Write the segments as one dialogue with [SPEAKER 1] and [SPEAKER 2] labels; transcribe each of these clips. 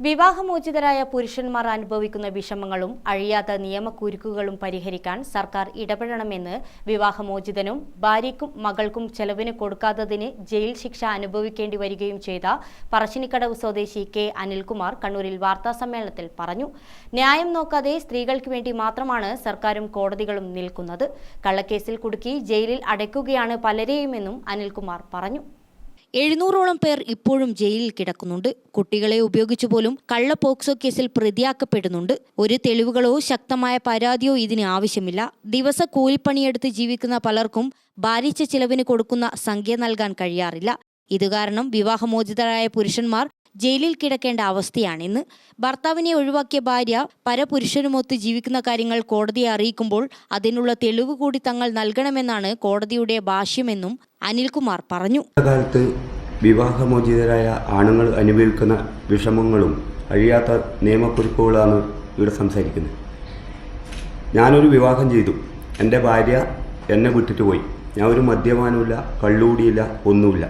[SPEAKER 1] വിവാഹമോചിതരായ പുരുഷന്മാർ അനുഭവിക്കുന്ന വിഷമങ്ങളും അഴിയാത്ത നിയമക്കുരുക്കുകളും പരിഹരിക്കാൻ സർക്കാർ ഇടപെടണമെന്ന് വിവാഹമോചിതനും ഭാര്യയ്ക്കും മകൾക്കും ചെലവിന് കൊടുക്കാത്തതിന് ജയിൽ ശിക്ഷ അനുഭവിക്കേണ്ടി വരികയും ചെയ്ത പറശ്ശിനിക്കടവ് സ്വദേശി കെ അനിൽകുമാർ കണ്ണൂരിൽ വാർത്താസമ്മേളനത്തിൽ പറഞ്ഞു. ന്യായം നോക്കാതെ സ്ത്രീകൾക്ക് വേണ്ടി മാത്രമാണ് സർക്കാരും കോടതികളും നിൽക്കുന്നത്. കള്ളക്കേസിൽ കുടുക്കി ജയിലിൽ അടയ്ക്കുകയാണ് പലരെയുമെന്നും അനിൽകുമാർ പറഞ്ഞു.
[SPEAKER 2] എഴുന്നൂറോളം പേർ ഇപ്പോഴും ജയിലിൽ കിടക്കുന്നുണ്ട്. കുട്ടികളെ ഉപയോഗിച്ചു പോലും കള്ള പോക്സോ കേസിൽ പ്രതിയാക്കപ്പെടുന്നുണ്ട്. ഒരു തെളിവുകളോ ശക്തമായ പരാതിയോ ഇതിന് ആവശ്യമില്ല. ദിവസ കൂലിപ്പണിയെടുത്ത് ജീവിക്കുന്ന പലർക്കും ഭാരിച്ച ചിലവിന് കൊടുക്കുന്ന സംഖ്യ നൽകാൻ കഴിയാറില്ല. ഇത് കാരണം വിവാഹമോചിതരായ പുരുഷന്മാർ ജയിലിൽ കിടക്കേണ്ട അവസ്ഥയാണിന്ന്. ഭർത്താവിനെ ഒഴിവാക്കിയ ഭാര്യ പരപുരുഷനുമൊത്ത് ജീവിക്കുന്ന കാര്യങ്ങൾ കോടതിയെ അറിയിക്കുമ്പോൾ അതിനുള്ള തെളിവ് കൂടി തങ്ങൾ നൽകണമെന്നാണ് കോടതിയുടെ ഭാഷ്യമെന്നും അനിൽകുമാർ പറഞ്ഞു.
[SPEAKER 3] കാലത്ത് വിവാഹമോചിതരായ ആണുങ്ങൾ അനുഭവിക്കുന്ന വിഷമങ്ങളും അഴിയാത്ത നിയമക്കുറിപ്പുകളാണ് ഇവിടെ സംസാരിക്കുന്നത്. ഞാനൊരു വിവാഹം ചെയ്തു. എന്റെ ഭാര്യ എന്നെ വിട്ടിട്ട് പോയി. ഞാൻ ഒരു മദ്യപാനമില്ല കള്ളുകൂടിയില്ല ഒന്നുമില്ല.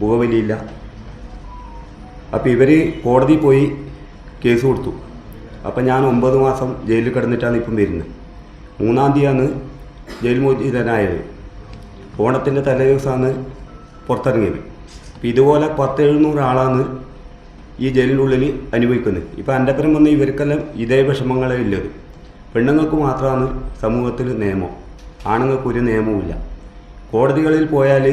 [SPEAKER 3] പുകവലിയില്ല. അപ്പോൾ ഇവർ കോടതി പോയി കേസ് കൊടുത്തു. അപ്പം ഞാൻ ഒമ്പത് മാസം ജയിലിൽ കിടന്നിട്ടാണ് ഇപ്പം വരുന്നത്. മൂന്നാം തീയതിയാണ് ജയിൽ മോചിതനായത് ഓണത്തിന്റെ തലേദിവസമാണ് പുറത്തിറങ്ങിയത്. അപ്പോൾ ഇതുപോലെ പത്ത് എഴുന്നൂറ് ആളാണ് ഈ ജയിലിനുള്ളിൽ അനുഭവിക്കുന്നത്. ഇപ്പോൾ എന്റെ പരം വന്ന ഇവർക്കെല്ലാം ഇതേ വിഷമങ്ങളേ ഇല്ലത് പെണ്ണുങ്ങൾക്ക് മാത്രമാണ് സമൂഹത്തിൽ നിയമം. ആണുങ്ങൾക്ക് ഒരു നിയമവുമില്ല കോടതികളിൽ പോയാൽ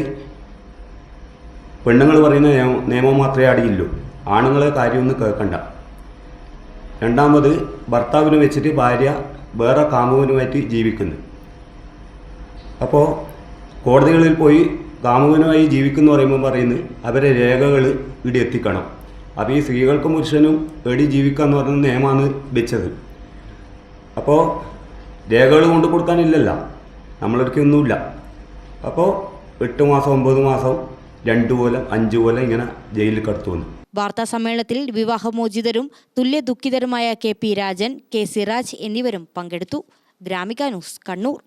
[SPEAKER 3] പെണ്ണുങ്ങൾ പറയുന്ന നിയമം നിയമം മാത്രമേ അടിയില്ലൂ ആണുങ്ങളെ കാര്യമൊന്നും കേൾക്കണ്ട. രണ്ടാമത് ഭർത്താവിനെ വെച്ചിട്ട് ഭാര്യ വേറെ കാമുകനുമായിട്ട് ജീവിക്കുന്നു. അപ്പോൾ കോടതികളിൽ പോയി കാമുകനുമായി ജീവിക്കുന്നു പറയുമ്പോൾ പറയുന്നത് അവരെ രേഖകൾ ഇവിടെ എത്തിക്കണം. അപ്പോൾ ഈ സ്ത്രീകൾക്കും പുരുഷനും എടി ജീവിക്കുക എന്ന് പറയുന്ന നിയമമാണ് വെച്ചത്. അപ്പോൾ രേഖകൾ കൊണ്ടു കൊടുക്കാനില്ലല്ല. നമ്മളടുക്ക് ഒന്നുമില്ല. അപ്പോൾ എട്ട് മാസം ഒമ്പത് മാസം രണ്ട് കൊല്ലം അഞ്ച് കൊല്ലം ഇങ്ങനെ ജയിലിൽ കടത്തു വന്നു.
[SPEAKER 2] വാർത്താ സമ്മേളനത്തിൽ വിവാഹമോചിതരും തുല്യ ദുഃഖിതരുമായ K P Rajan K Siraj എന്നിവരും പങ്കെടുത്തു. ഗ്രാമിക ന്യൂസ് കണ്ണൂർ.